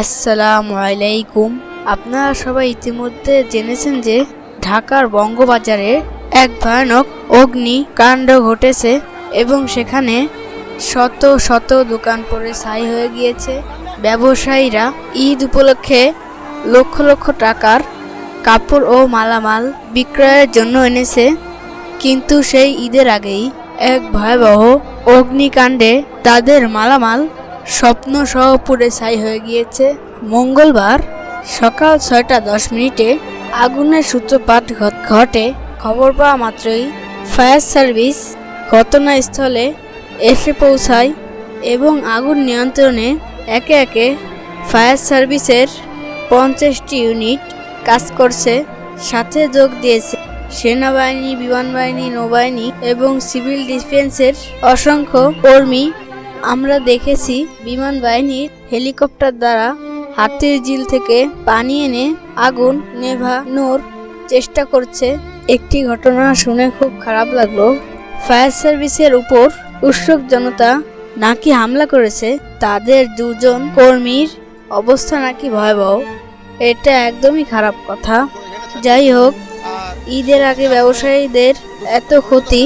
আসসালামু আলাইকুম। আপনারা সবাই ইতিমধ্যে জেনেছেন যে ঢাকার বঙ্গবাজারে এক ভয়ানক অগ্নিকাণ্ড ঘটেছে এবং সেখানে শত শত দোকান পড়ে ছাই হয়ে গিয়েছে। ব্যবসায়ীরা ঈদ উপলক্ষে লক্ষ লক্ষ টাকার কাপড় ও মালামাল বিক্রয়ের জন্য এনেছে। কিন্তু সেই ঈদের আগেই এক ভয়াবহ অগ্নিকাণ্ডে তাদের মালামাল স্বপ্ন সহ পুড়ে ছাই হয়ে গিয়েছে। মঙ্গলবার সকাল ছয়টা দশ মিনিটে আগুনের সূত্রপাত ঘট- খবর পাওয়া মাত্রই ফায়ার সার্ভিস ঘটনাস্থলে এসে পৌঁছায় এবং আগুন নিয়ন্ত্রণে একে একে ফায়ার সার্ভিসের পঞ্চাশটি ইউনিট কাজ করছে। সাথে যোগ দিয়েছে সেনাবাহিনী বিমান বাহিনী নৌবাহিনী এবং সিভিল ডিফেন্সের অসংখ্য কর্মী। আমরা দেখেছি বিমান বাহিনীর হেলিকপ্টার দ্বারা হাতির ঝিল থেকে পানি এনে আগুন নেভানোর চেষ্টা করছে। একটি ঘটনা শুনে খুব খারাপ লাগল। ফায়ার সার্ভিসের উপর উৎসুক জনতা নাকি হামলা করেছে, তাদের দুজন কর্মীর অবস্থা নাকি ভয়াবহ, এটা একদমই খারাপ কথা। যাই হোক, ঈদের আগে ব্যবসায়ীদের এত ক্ষতি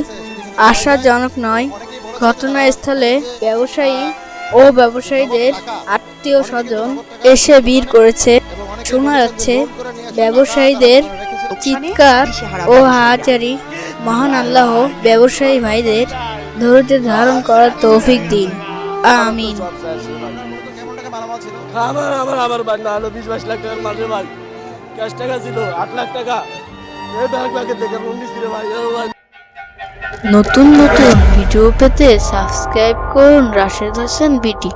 আশাজনক নয়। ঘটনাস্থলে ব্যবসায়ী ও ব্যবসায়ীদের আত্মীয় স্বজন এসে ভিড় করেছে। শোনা যাচ্ছে, ব্যবসায়ীদের চিৎকার ও হাহাচারি মহান আল্লাহ ব্যবসায়ী ভাইদের ধৈর্য ধারণ করার তৌফিক দিন। আমিন। আমার আমার আমার না বিশ বাইশ লাখ টাকার ভাই। ক্যাশ টাকা ছিল, আট লাখ টাকা। ও ভাই। নতুন নতুন ভিডিও পেতে সাবস্ক্রাইব করুন রাশেদ হোসেন বিটি